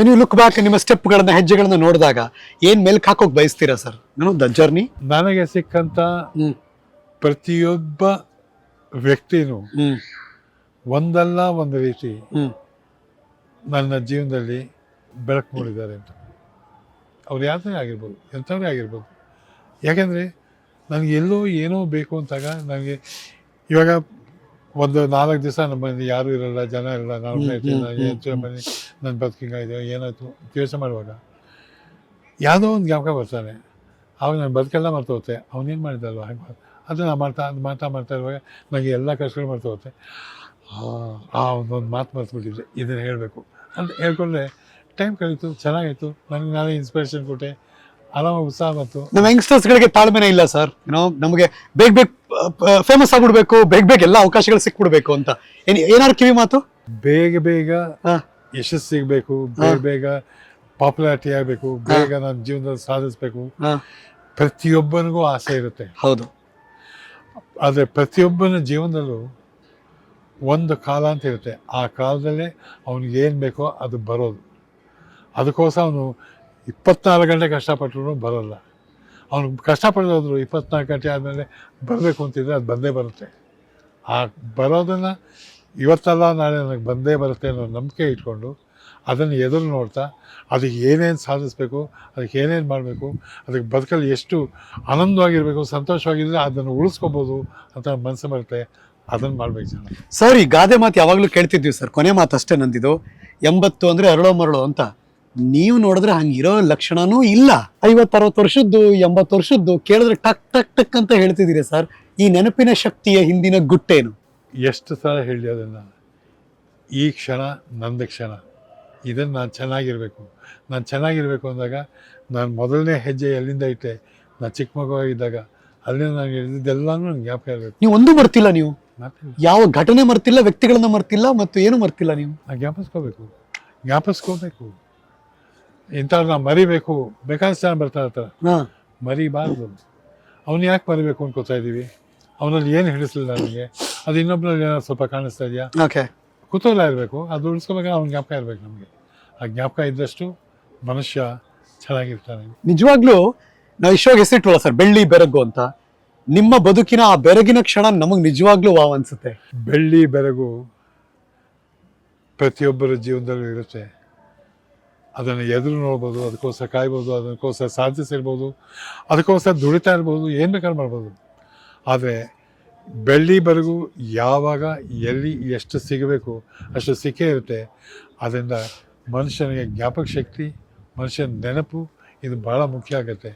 When you look back ನಿಮ್ಮ ಸ್ಟೆಪ್ಗಳನ್ನ ಹೆಜ್ಜೆಗಳನ್ನ ನೋಡಿದಾಗ ಏನ್ ಮೆಲ್ಕ್ ಹಾಕೋಕ್ ಬಯಸ್ತೀರಾ ಸರ್? ನಾನು ದ ಜರ್ನಿ. ನನಗೆ ಸಿಕ್ಕಂತ ಪ್ರತಿಯೊಬ್ಬ ವ್ಯಕ್ತಿನೂ ಒಂದಲ್ಲ ಒಂದು ರೀತಿ ನನ್ನ ಜೀವನದಲ್ಲಿ ಬೆಳಕು ಮೂಡಿದ್ದಾರೆ ಅಂತ. ಅವ್ರು ಯಾರೇ ಆಗಿರ್ಬೋದು ಎಂಥವ್ರೇ ಆಗಿರ್ಬೋದು. ಯಾಕೆಂದರೆ ನನಗೆ ಎಲ್ಲೋ ಏನೋ ಬೇಕು ಅಂತಾಗ ನನಗೆ ಇವಾಗ ಒಂದು ನಾಲ್ಕು ದಿವಸ ನಮ್ಮ ಮನೆಯಲ್ಲಿ ಯಾರೂ ಇರಲ್ಲ ಜನ ಇರಲ್ಲ ನಾನು ಏನು ಮನೆ ನನ್ನ ಬದುಕಿಂಗಾಯಿದೆ ಏನಾಯ್ತು ಯೋಚನೆ ಮಾಡುವಾಗ. ಯಾವುದೋ ಒಂದು ಜ್ಞಾಪಕ ಬರ್ತಾನೆ. ಅವಾಗ ನಾನು ಬದುಕೆಲ್ಲ ಮರ್ತು ಹೋಗುತ್ತೆ ಅವನೇನು ಮಾಡಿದ್ದಲ್ವ ಹಾಗೆ ಅದು ನಾನು ಮಾಡ್ತಾ ಅದು ಮಾಡ್ತಾ ಮಾಡ್ತಾ ಇರುವಾಗ ನನಗೆ ಎಲ್ಲ ಕಷ್ಟಗಳು ಮರ್ತು ಹೋಗುತ್ತೆ ಆ ಒಂದೊಂದು ಮಾತು ಮರ್ತುಬಿಟ್ಟಿದ್ದೆ. ಇದನ್ನು ಹೇಳಬೇಕು. ಅಂತ ಹೇಳ್ಕೊಂಡ್ರೆ ಟೈಮ್ ಕಳೀತು ಚೆನ್ನಾಗಿತ್ತು ನನಗೆ ನಾನೇ ಇನ್ಸ್ಪಿರೇಷನ್ ಕೊಟ್ಟೆ. ಆರಾಮಾಗಿ ಉತ್ಸಾಹ ಬಂತು. ನಮ್ಮ ಯಂಗ್ಸ್ಟರ್ಸ್ ಗಳಿಗೆ ತಾಳ್ಮೆನೇ ಇಲ್ಲ ಸರ್. ಏನೋ ನಮಗೆ ಬೇಗ ಬೇಗ ಫೇಮಸ್ ಆಗ್ಬಿಡ್ಬೇಕು ಬೇಗ ಬೇಗ ಎಲ್ಲ ಅವಕಾಶಗಳು ಸಿಕ್ಬಿಡ್ಬೇಕು ಅಂತ. ಏನ್ ಏನಾದ್ರು ಕಿವಿ ಮಾತು? ಬೇಗ ಬೇಗ ಹಾ. ಯಶಸ್ಸು ಸಿಗಬೇಕು ಬೇಗ ಬೇಗ ಪಾಪ್ಯುಲಾರಿಟಿ ಆಗಬೇಕು ಬೇಗ ನನ್ನ ಜೀವನದಲ್ಲಿ ಸಾಧಿಸಬೇಕು. ಹಾ, ಪ್ರತಿಯೊಬ್ಬನಿಗೂ ಆಸೆ ಇರುತ್ತೆ. ಹೌದು. ಆದರೆ ಪ್ರತಿಯೊಬ್ಬನ ಜೀವನದಲ್ಲೂ ಒಂದು ಕಾಲ ಅಂತ ಇರುತ್ತೆ. ಆ ಕಾಲದಲ್ಲೇ ಅವ್ನಿಗೆ ಏನು ಬೇಕೋ ಅದು ಬರೋದು. ಅದಕ್ಕೋಸ್ಕರ ಅವನು ಇಪ್ಪತ್ನಾಲ್ಕು ಗಂಟೆ ಕಷ್ಟಪಟ್ಟರು ಬರಲ್ಲ. ಅವನು ಕಷ್ಟಪಡೋದ್ರು ಇಪ್ಪತ್ನಾಲ್ಕು ಗಂಟೆ ಆದಮೇಲೆ ಬರಬೇಕು ಅಂತಿದ್ರೆ ಅದು ಬಂದೇ ಬರುತ್ತೆ. ಆ ಬರೋದನ್ನು ಇವತ್ತಲ್ಲ ನಾಳೆ ನನಗೆ ಬಂದೇ ಬರುತ್ತೆ ಅನ್ನೋ ನಂಬಿಕೆ ಇಟ್ಕೊಂಡು ಅದನ್ನು ಎದುರು ನೋಡ್ತಾ ಅದಕ್ಕೆ ಏನೇನು ಸಾಧಿಸಬೇಕು, ಅದಕ್ಕೆ ಏನೇನು ಮಾಡಬೇಕು, ಅದಕ್ಕೆ ಬದುಕಲ್ಲಿ ಎಷ್ಟು ಆನಂದವಾಗಿರಬೇಕು ಸಂತೋಷವಾಗಿದ್ದರೆ ಅದನ್ನು ಉಳಿಸ್ಕೊಬೋದು ಅಂತ ಮನಸ್ಸು ಬರುತ್ತೆ. ಅದನ್ನು ಮಾಡ್ಬೇಕು ಜನ. ಸರ್, ಈ ಗಾದೆ ಮಾತು ಯಾವಾಗಲೂ ಕೇಳ್ತಿದ್ವಿ ಸರ್. ಕೊನೆ ಮಾತು ಅಷ್ಟೇ ನಂದಿದು. ಎಂಬತ್ತು ಅಂದರೆ ಅರಳೋ ಮರಳು ಅಂತ. ನೀವು ನೋಡಿದ್ರೆ ಹಂಗಿರೋ ಲಕ್ಷಣನೂ ಇಲ್ಲ. ಐವತ್ತು ಅರವತ್ತು ವರ್ಷದ್ದು ಎಂಬತ್ತು ವರ್ಷದ್ದು ಕೇಳಿದ್ರೆ ಟಕ್ ಟಕ್ ಟಕ್ ಅಂತ ಹೇಳ್ತಿದ್ದೀರಿ ಸರ್. ಈ ನೆನಪಿನ ಶಕ್ತಿಯ ಹಿಂದಿನ ಗುಟ್ಟೇನು? ಎಷ್ಟು ಸಲ ಹೇಳಿ ಅದನ್ನು? ಈ ಕ್ಷಣ ನಂದು ಕ್ಷಣ. ಇದನ್ನು ನಾನು ಚೆನ್ನಾಗಿರಬೇಕು. ನಾನು ಚೆನ್ನಾಗಿರಬೇಕು ಅಂದಾಗ ನಾನು ಮೊದಲನೇ ಹೆಜ್ಜೆ ಎಲ್ಲಿಂದ ಇಟ್ಟೆ? ನಾನು ಚಿಕ್ಕ ಮಗುವಾಗಿದ್ದಾಗ. ಅಲ್ಲಿಂದ ನಾನು ಇಳಿದಿದ್ದೆಲ್ಲನೂ ನನಗೆ ಜ್ಞಾಪಕ ಇರಬೇಕು ನೀವು ಒಂದು ಮರ್ತಿಲ್ಲ ನೀವು? ಯಾವ ಘಟನೆ ಮರ್ತಿಲ್ಲ ವ್ಯಕ್ತಿಗಳನ್ನ ಮರ್ತಿಲ್ಲ ಮತ್ತು ಏನು ಮರ್ತಿಲ್ಲ ನೀವು? ನಾನು ಜ್ಞಾಪಿಸ್ಕೋಬೇಕು. ಜ್ಞಾಪಿಸ್ಕೋಬೇಕು. ಇಂಥವ್ರು ನಾವು ಮರಿಬೇಕು. ಬೇಕಾದಷ್ಟು ಜನ ಬರ್ತಾ ಇರ್ತಾರೆ ಹಾಂ. ಮರಿಬಾರ್ದು. ಅವನು ಯಾಕೆ ಮರಿಬೇಕು ಅನ್ಕೋತಾ ಇದ್ದೀವಿ ಅವನಲ್ಲಿ ಏನು ಹಿಡಿಸಲಿಲ್ಲ ನನಗೆ ಅದು ಇನ್ನೊಬ್ಬನಲ್ಲಿ ಏನಾದ್ರು ಸ್ವಲ್ಪ ಕಾಣಿಸ್ತಾ ಇದೆಯಾ? ಓಕೆ. ಕುತೂಹಲ ಇರಬೇಕು. ಅದು ಉಳಿಸ್ಕೋಬೇಕಾದ್ರೆ ಅವ್ನ ಜ್ಞಾಪಕ ಇರಬೇಕು ನಮಗೆ. ಆ ಜ್ಞಾಪಕ ಇದ್ದಷ್ಟು ಮನುಷ್ಯ ಚೆನ್ನಾಗಿರ್ತಾನೆ. ನಿಜವಾಗ್ಲೂ ನಾವು ಇಷ್ಟವಾಗ ಹೆಸರಿಟ್ವಲ್ಲ ಸರ್ ಬೆಳ್ಳಿ ಬೆರಗು ಅಂತ. ನಿಮ್ಮ ಬದುಕಿನ ಆ ಬೆರಗಿನ ಕ್ಷಣ ನಮಗೆ ನಿಜವಾಗ್ಲೂ ವಾವ್ ಅನ್ಸುತ್ತೆ. ಬೆಳ್ಳಿ ಬೆರಗು ಪ್ರತಿಯೊಬ್ಬರ ಜೀವನದಲ್ಲೂ ಇರುತ್ತೆ. ಅದನ್ನು ಎದುರು ನೋಡ್ಬೋದು, ಅದಕ್ಕೋಸ್ಕರ ಕಾಯ್ಬೋದು, ಅದಕ್ಕೋಸ್ಕರ ಸಾಧಿಸಿರ್ಬೋದು ಅದಕ್ಕೋಸ್ಕರ ದುಡಿತಾ ಇರ್ಬೋದು, ಏನು ಬೇಕಾದ್ರೂ ಮಾಡ್ಬೋದು. ಆದರೆ ಬೆಳ್ಳಿ ಬೆರಗು ಯಾವಾಗ, ಎಲ್ಲಿ ಎಷ್ಟು ಸಿಗಬೇಕು, ಅಷ್ಟು ಸಿಕ್ಕೇ ಇರುತ್ತೆ. ಅದರಿಂದ ಮನುಷ್ಯನಿಗೆ ಜ್ಞಾಪಕ ಶಕ್ತಿ, ಮನುಷ್ಯನ ನೆನಪು, ಇದು ಭಾಳ ಮುಖ್ಯ ಆಗುತ್ತೆ.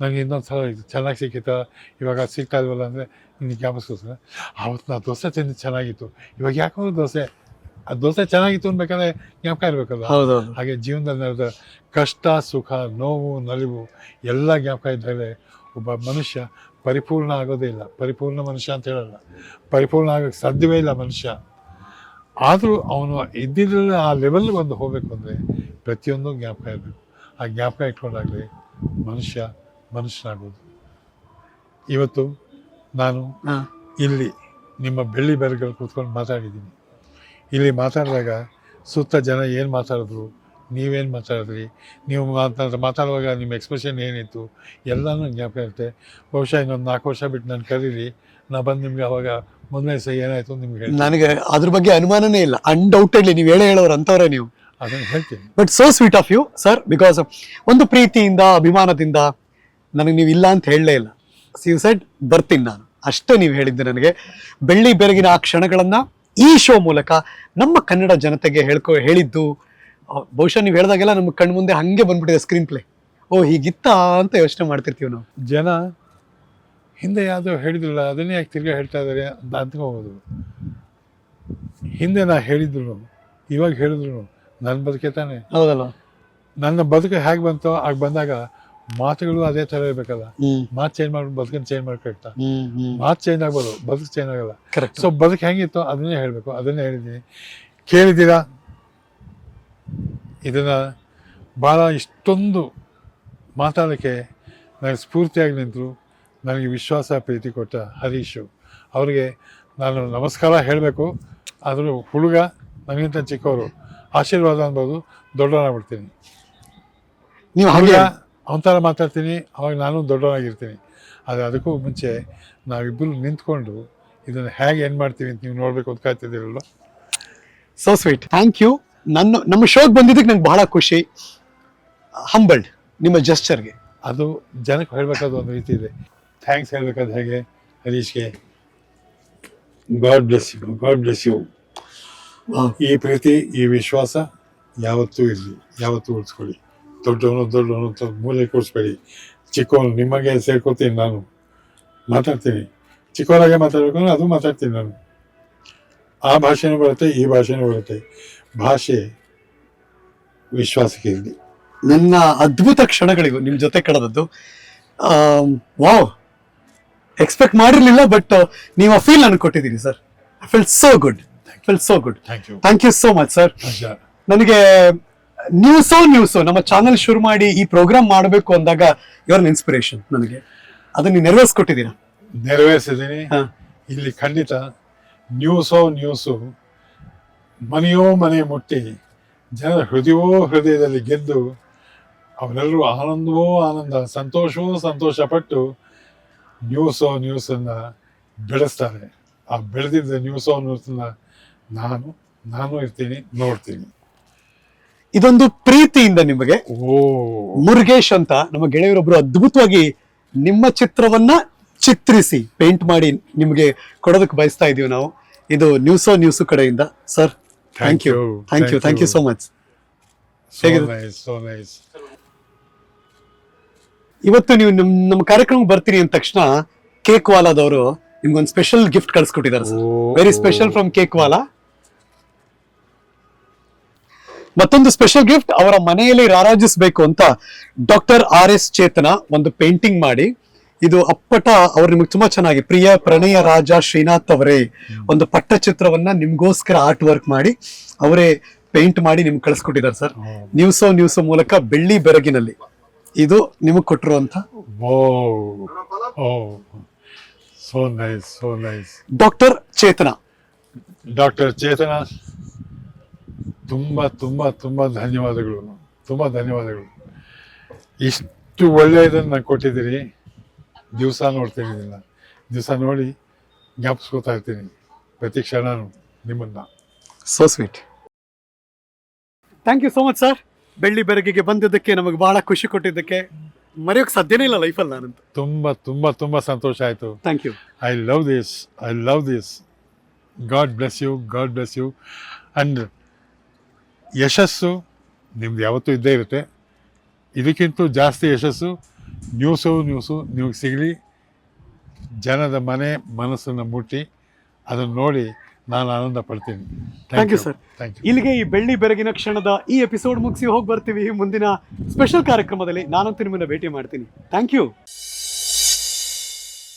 ನನಗೆ ಇನ್ನೊಂದು ಸಲ ಇದು ಚೆನ್ನಾಗಿ ಸಿಕ್ಕಿತ್ತ, ಇವಾಗ ಸಿಗ್ತಾ ಇಲ್ವಲ್ಲ ಅಂದರೆ ನಿನಗೆ ಜ್ಞಾಪಿಸ್ಕೋಸ್ಕರ ಆವತ್ತು ನಾ ದೋಸೆ ತಿಂದು ಚೆನ್ನಾಗಿತ್ತು. ಇವಾಗ ಯಾಕೋ ದೋಸೆ ಆ ದೋಸೆ ಚೆನ್ನಾಗಿತ್ತು ಅನ್ಬೇಕಾದ್ರೆ ಜ್ಞಾಪಕ ಇರಬೇಕಲ್ಲ ಹೌದೌದು. ಹಾಗೆ ಜೀವನದಲ್ಲಿ ನಡೆದ ಕಷ್ಟ ಸುಖ ನೋವು ನಲಿವು ಎಲ್ಲ ಜ್ಞಾಪಕ ಇದ್ದರೆ ಒಬ್ಬ ಮನುಷ್ಯ ಪರಿಪೂರ್ಣ ಆಗೋದೇ ಇಲ್ಲ. ಪರಿಪೂರ್ಣ ಮನುಷ್ಯ ಅಂತ ಹೇಳಲ್ಲ. ಪರಿಪೂರ್ಣ ಆಗೋಕ್ಕೆ ಸಾಧ್ಯವೇ ಇಲ್ಲ ಮನುಷ್ಯ. ಆದರೂ ಅವನು ಇದ್ದಿದ್ದ ಆ ಲೆವೆಲ್ಗೆ ಒಂದು ಹೋಗಬೇಕು ಅಂದರೆ ಪ್ರತಿಯೊಂದು ಜ್ಞಾಪಕ ಇರಬೇಕು. ಆ ಜ್ಞಾಪಕ ಇಟ್ಕೊಂಡಾಗಲೇ ಮನುಷ್ಯ ಮನುಷ್ಯನಾಗೋದು. ಇವತ್ತು ನಾನು ಇಲ್ಲಿ ನಿಮ್ಮ ಬೆಳ್ಳಿ ಬೆರಗಲ್ಲಿ ಕೂತ್ಕೊಂಡು ಮಾತಾಡಿದ್ದೀನಿ. ಇಲ್ಲಿ ಮಾತಾಡಿದಾಗ ಸುತ್ತ ಜನ ಏನು ಮಾತಾಡಿದ್ರು? ನೀವೇನು ಮಾತಾಡಿದ್ರಿ? ನೀವು ಮಾತಾಡ ಮಾತಾಡುವಾಗ ನಿಮ್ಮ ಎಕ್ಸ್ಪ್ರೆಷನ್ ಏನಿತ್ತು? ಎಲ್ಲನೂ ಜ್ಞಾಪಕ ಇರುತ್ತೆ. ಬಹುಶಃ ಇನ್ನೊಂದು ನಾಲ್ಕು ವರ್ಷ ಬಿಟ್ಟು ನಾನು ಕರೀರಿ. ನಾ ಬಂದು ನಿಮಗೆ ಅವಾಗ ಮೊದಲನೇ ಸಹ ಏನಾಯಿತು ನಿಮ್ಗೆ ನನಗೆ ಅದ್ರ ಬಗ್ಗೆ ಅನುಮಾನನೇ ಇಲ್ಲ. ಅನ್ಡೌಟೆಡ್ಲಿ ನೀವು ಹೇಳೇ ಹೇಳೋರು ಅಂತವ್ರೆ ನೀವು. ಅದನ್ನು ಹೇಳ್ತೀನಿ. But so sweet of you sir because ಒಂದು ಪ್ರೀತಿಯಿಂದ ಅಭಿಮಾನದಿಂದ ನನಗೆ ನೀವು ಇಲ್ಲ ಅಂತ ಹೇಳಲೇ ಇಲ್ಲ. ಯು ಸೆಡ್ ಬರ್ತೀನಿ ನಾನು. ಅಷ್ಟೇ ನೀವು ಹೇಳಿದ್ದೆ ನನಗೆ. ಬೆಳ್ಳಿ ಬೆರಗಿನ ಆ ಕ್ಷಣಗಳನ್ನ ಈ ಶೋ ಮೂಲಕ ನಮ್ಮ ಕನ್ನಡ ಜನತೆಗೆ ಹೇಳ್ಕೊ ಹೇಳಿದ್ದು ಬಹುಶಃ ನೀವು ಹೇಳಿದಾಗೆಲ್ಲ ನಮ್ಮ ಕಣ್ಮುಂದೆ ಮುಂದೆ ಹಂಗೆ ಬಂದ್ಬಿಟ್ಟಿದೆ ಸ್ಕ್ರೀನ್ ಪ್ಲೇ ಓ ಹೀಗಿತ್ತಾ ಅಂತ ಯೋಚನೆ ಮಾಡ್ತಿರ್ತೀವಿ ನಾವು. ಜನ ಹಿಂದೆ ಯಾವುದೋ ಹೇಳಿದ್ರಲ್ಲ ಅದನ್ನೇ ಯಾಕೆ ತಿರ್ಗಾ ಹೇಳ್ತಾ ಇದ್ದಾರೆ ಅಂತ ಅಂದ್ಕೋಬೋದು. ಹಿಂದೆ ನಾ ಹೇಳಿದ್ರು ಇವಾಗ ಹೇಳಿದ್ರು ನನ್ನ ಬದುಕೆ ತಾನೆ. ಹೌದಲ್ಲ. ನನ್ನ ಬದುಕು ಹೇಗೆ ಬಂತೋ ಆಗ ಬಂದಾಗ ಮಾತುಗಳು ಅದೇ ತರ ಇರ್ಬೇಕಲ್ಲ. ಮಾತು ಚೇಂಜ್ ಮಾಡಿ ಬದುಕನ್ನು ಚೇಂಜ್ ಮಾಡ್ಕೊಳ್ತಾ ಮಾತು ಚೇಂಜ್ ಆಗ್ಬೋದು ಬದುಕು ಚೇಂಜ್ ಆಗಲ್ಲ. ಕರೆಕ್ಟ್ ಸೊ ಬದುಕು ಹೆಂಗಿತ್ತು ಅದನ್ನೇ ಹೇಳಬೇಕು ಅದನ್ನೇ ಹೇಳಿದ್ದೀನಿ. ಕೇಳಿದ್ದೀರಾ? ಇದನ್ನ ಭಾಳ ಇಷ್ಟೊಂದು ಮಾತಾಡೋಕ್ಕೆ ನನಗೆ ಸ್ಫೂರ್ತಿಯಾಗಿ ನಿಂತರು. ನನಗೆ ವಿಶ್ವಾಸ ಪ್ರೀತಿ ಕೊಟ್ಟ ಹರೀಶು. ಅವರಿಗೆ ನಾನು ನಮಸ್ಕಾರ ಹೇಳಬೇಕು. ಆದರೂ ಹುಡುಗ ನನಗಿಂತ ಚಿಕ್ಕವರು ಆಶೀರ್ವಾದ ಅನ್ಬೋದು ದೊಡ್ಡವನಾಗ್ಬಿಡ್ತೀನಿ. ನೀವು ಹಾಗೆ ಅವನ ಥರ ಮಾತಾಡ್ತೀನಿ, ಅವಾಗ ನಾನು ದೊಡ್ಡವನಾಗಿರ್ತೀನಿ. ಆದರೆ ಅದಕ್ಕೂ ಮುಂಚೆ ನಾವಿಬ್ಬರು ನಿಂತ್ಕೊಂಡು ಇದನ್ನು ಹೇಗೆ ಏನು ಮಾಡ್ತೀವಿ ಅಂತ ನೀವು ನೋಡಬೇಕು ಅಂತ ಕಾಯ್ತಿದ್ದೀರಲ್ವ? ಸೊ ಸ್ವೀಟ್ ಥ್ಯಾಂಕ್ ಯು ನನ್ನ, ನಮ್ಮ ಶೋಗೆ ಬಂದಿದ್ದಕ್ಕೆ ನಂಗೆ ಬಹಳ ಖುಷಿ. ಹಂಬಲ್ಡ್ ನಿಮ್ಮ ಜಸ್ಚರ್ಗೆ ಅದು ಜನಕ್ಕೆ ಹೇಳಬೇಕಾದ ಒಂದು ರೀತಿ ಇದೆ. ಥ್ಯಾಂಕ್ಸ್ ಹೇಳಬೇಕಾದ ಹೇಗೆ, ಹರೀಶ್ಗೆ? God bless you God bless you ಈ ಪ್ರೀತಿ, ಈ ವಿಶ್ವಾಸ ಯಾವತ್ತೂ ಇರಲಿ, ಯಾವತ್ತೂ ಉಳಿಸ್ಕೊಳ್ಳಿ. ದೊಡ್ಡವನು ದೊಡ್ಡವನು ಅಂತ ಮೂಲೆ ಕೂರಿಸ್ಬೇಡಿ. ಚಿಕ್ಕವನು ನಿಮಗೆ ಸೇರ್ಕೋತೀನಿ ನಾನು. ಮಾತಾಡ್ತೀನಿ. ಚಿಕ್ಕವರಾಗೆ ಮಾತಾಡಬೇಕು ಅಂದರೆ ಅದು ಮಾತಾಡ್ತೀನಿ ನಾನು. ಆ ಭಾಷೆನೂ ಬರುತ್ತೆ ಈ ಭಾಷೆನೂ ಬರುತ್ತೆ. ಭಾಷೆ ವಿಶ್ವಾಸಕ್ಕೆ ಇರಲಿ. ನನ್ನ ಅದ್ಭುತ ಕ್ಷಣಗಳಿಗೂ ನಿಮ್ಮ ಜೊತೆ ಕಳೆದದ್ದು. ವಾವ್. ಎಕ್ಸ್ಪೆಕ್ಟ್ ಮಾಡಿರಲಿಲ್ಲ ಬಟ್ ನೀವು ಆ ಫೀಲ್ ನನಗೆ ಕೊಟ್ಟಿದ್ದೀರಿ sir I feel so good feel so good thank you thank you so much sir ನನಗೆ ನ್ಯೂಸೋ ನ್ಯೂಸೋ ನಮ್ಮ ಚಾನೆಲ್ ಶುರು ಮಾಡಿ ಈ ಪ್ರೋಗ್ರಾಮ್ ಮಾಡಬೇಕು ಅಂದಾಗ ಇವರ್ ಇನ್ಸ್ಪಿರೇಷನ್ ನನಗೆ. ಅದನ್ನ ನೆರವೇರ್ಸ್ ಕೊಟ್ಟಿದ್ದೀರಾ ನೆರವೇರಿಸಿದ್ದೀನಿ. ಇಲ್ಲಿ ಖಂಡಿತ ನ್ಯೂಸೋ ನ್ಯೂಸು ಮನೆಯೋ ಮನೆ ಮುಟ್ಟಿ ಜನರ ಹೃದಯವೋ ಹೃದಯದಲ್ಲಿ ಗೆದ್ದು ಅವರೆಲ್ಲರೂ ಆನಂದವೋ ಆನಂದ ಸಂತೋಷವೋ ಸಂತೋಷ ಪಟ್ಟು ನ್ಯೂಸೋ ನ್ಯೂಸನ್ನ ಬೆಳೆಸ್ತಾರೆ. ಆ ಬೆಳೆದಿದ್ದ ನ್ಯೂಸೋ ನ್ಯೂಸನ್ನು ನಾನು ನಾನು ಇರ್ತೀನಿ ನೋಡ್ತೀನಿ. ಇದೊಂದು ಪ್ರೀತಿಯಿಂದ ನಿಮಗೆ ಮುರುಗೇಶ್ ಅಂತ ನಮ್ಮ ಗೆಳೆಯರೊಬ್ರು ಅದ್ಭುತವಾಗಿ ನಿಮ್ಮ ಚಿತ್ರವನ್ನ ಚಿತ್ರಿಸಿ ಪೇಂಟ್ ಮಾಡಿ ನಿಮಗೆ ಕೊಡೋದಕ್ಕೆ ಬಯಸ್ತಾ ಇದೀವಿ ನಾವು. ಇದು ನ್ಯೂಸೋ ನ್ಯೂಸ್ ಕಡೆಯಿಂದ. Sir thank you thank you thank you so much ಇವತ್ತು ನೀವು ನಿಮ್ ನಮ್ಮ ಕಾರ್ಯಕ್ರಮಕ್ಕೆ ಬರ್ತೀನಿ ಅಂದ ತಕ್ಷಣ ಕೇಕ್ ವಾಲಾದವರು ನಿಮ್ಗೊಂದು special gift ಕಳ್ಸಿಕೊಟ್ಟಿದ್ದಾರೆ sir very special from cake Vala ಮತ್ತೊಂದು ಸ್ಪೆಷಲ್ ಗಿಫ್ಟ್ ಅವರ ಮನೆಯಲ್ಲಿ ರಾರಾಜಿಸಬೇಕು ಅಂತ ಡಾಕ್ಟರ್ ಆರ್ ಎಸ್ ಚೇತನ ಒಂದು ಪೇಂಟಿಂಗ್ ಮಾಡಿ. ಇದು ಅಪ್ಪಟ ಅವ್ರು ನಿಮಗೆ ತುಂಬಾ ಚೆನ್ನಾಗಿ ಪ್ರಿಯ ಪ್ರಣಯ ರಾಜ ಶ್ರೀನಾಥ್ ಅವರೇ ಒಂದು ಪಟ್ಟಚಿತ್ರವನ್ನ ನಿಮ್ಗೋಸ್ಕರ ಆರ್ಟ್ ವರ್ಕ್ ಮಾಡಿ ಅವರೇ ಪೇಂಟ್ ಮಾಡಿ ನಿಮ್ಗೆ ಕಳಿಸ್ಕೊಟ್ಟಿದ್ದಾರೆ ಸರ್. ನ್ಯೂಸೋ ನ್ಯೂಸೋ ಮೂಲಕ ಬೆಳ್ಳಿ ಬೆರಗಿನಲ್ಲಿ. ಇದು ನಿಮಗೆ ಕೊಟ್ಟಿರುವಂತ ಡಾಕ್ಟರ್ ಚೇತನ. ಡಾಕ್ಟರ್ ಚೇತನ. ತುಂಬ ತುಂಬ ತುಂಬ ಧನ್ಯವಾದಗಳು. ತುಂಬ ಧನ್ಯವಾದಗಳು. ಇಷ್ಟು ಒಳ್ಳೆಯದನ್ನು ನಾನು ಕೊಟ್ಟಿದ್ದೀರಿ. ದಿವಸ ನೋಡ್ತೀನಿ ಇದನ್ನ ದಿವಸ ನೋಡಿ ಜ್ಞಾಪಿಸ್ಕೋತಾ ಇರ್ತೀನಿ. ಪ್ರತಿ ಕ್ಷಣನೂ ನಿಮ್ಮನ್ನ. So sweet thank you so much sir ಬೆಳ್ಳಿ ಬೆರಗಿಗೆ ಬಂದಿದ್ದಕ್ಕೆ ನಮಗೆ ಬಹಳ ಖುಷಿ ಕೊಟ್ಟಿದ್ದಕ್ಕೆ. ಮರೆಯೋಕೆ ಸಾಧ್ಯನೇ ಇಲ್ಲ ಲೈಫಲ್ಲಿ ನಾನಂತ. ತುಂಬ ತುಂಬ ತುಂಬ ಸಂತೋಷ ಆಯಿತು. Thank you I love this I love this God bless you God bless you and ಯಶಸ್ಸು ನಿಮ್ದು ಯಾವತ್ತೂ ಇದ್ದೇ ಇರುತ್ತೆ. ಇದಕ್ಕಿಂತ ಜಾಸ್ತಿ ಯಶಸ್ಸು ನ್ಯೂಸು ನ್ಯೂಸು ನಿಮಗೆ ಸಿಗಲಿ. ಜನದ ಮನೆ ಮನಸ್ಸನ್ನು ಮುಟ್ಟಿ ಅದನ್ನು ನೋಡಿ ನಾನು ಆನಂದ ಪಡ್ತೀನಿ. Thank you sir thank you ಇಲ್ಲಿಗೆ ಈ ಬೆಳ್ಳಿ ಬೆರಗಿನ ಕ್ಷಣದ ಈ ಎಪಿಸೋಡ್ ಮುಗಿಸಿ ಹೋಗಿ ಬರ್ತೀವಿ. ಮುಂದಿನ ಸ್ಪೆಷಲ್ ಕಾರ್ಯಕ್ರಮದಲ್ಲಿ ನಾನಂತೂ ನಿಮ್ಮನ್ನು ಭೇಟಿ ಮಾಡ್ತೀನಿ. Thank you